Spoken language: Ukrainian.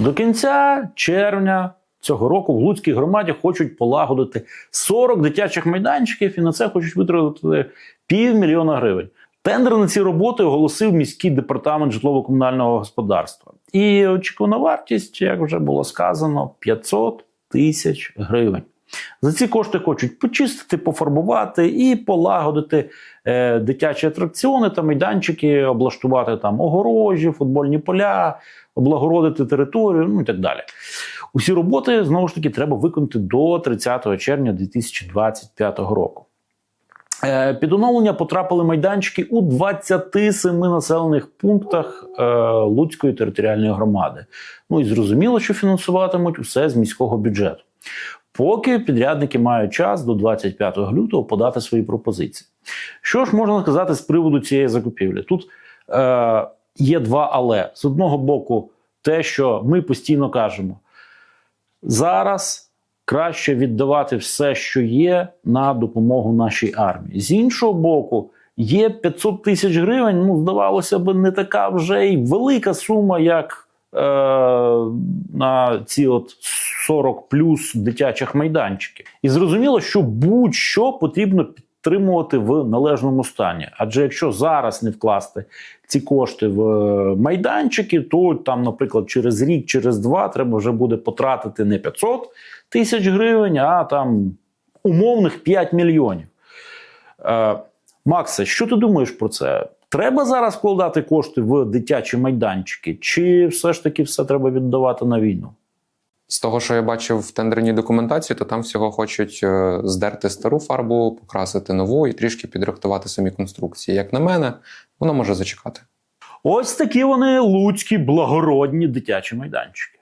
До кінця червня цього року в Луцькій громаді хочуть полагодити 40 дитячих майданчиків і на це хочуть витратити півмільйона гривень. Тендер на ці роботи оголосив міський департамент житлово-комунального господарства. І очікувана вартість, як вже було сказано, 500 тисяч гривень. За ці кошти хочуть почистити, пофарбувати і полагодити е, дитячі атракціони та майданчики, облаштувати там огорожі, футбольні поля, облагородити територію, ну і так далі. Усі роботи знову ж таки треба виконати до 30 червня 2025 року. Е, Під оновлення потрапили майданчики у 27 населених пунктах е, Луцької територіальної громади. Ну і зрозуміло, що фінансуватимуть усе з міського бюджету. Поки підрядники мають час до 25 лютого подати свої пропозиції. Що ж можна сказати з приводу цієї закупівлі? Тут е, є два але. З одного боку, те, що ми постійно кажемо, зараз краще віддавати все, що є, на допомогу нашій армії. З іншого боку, є 500 тисяч гривень. Ну, здавалося б, не така вже й велика сума, як на ці от 40 плюс дитячих майданчиків. І зрозуміло, що будь-що потрібно підтримувати в належному стані. Адже якщо зараз не вкласти ці кошти в е, майданчики, то там, наприклад, через рік, через два треба вже буде потратити не 500 тисяч гривень, а там умовних 5 мільйонів. Е, Максе, що ти думаєш про це? Треба зараз вкладати кошти в дитячі майданчики, чи все ж таки все треба віддавати на війну? З того, що я бачив в тендерній документації, то там всього хочуть е, здерти стару фарбу, покрасити нову і трішки підрихтувати самі конструкції. Як на мене, воно може зачекати. Ось такі вони луцькі благородні дитячі майданчики.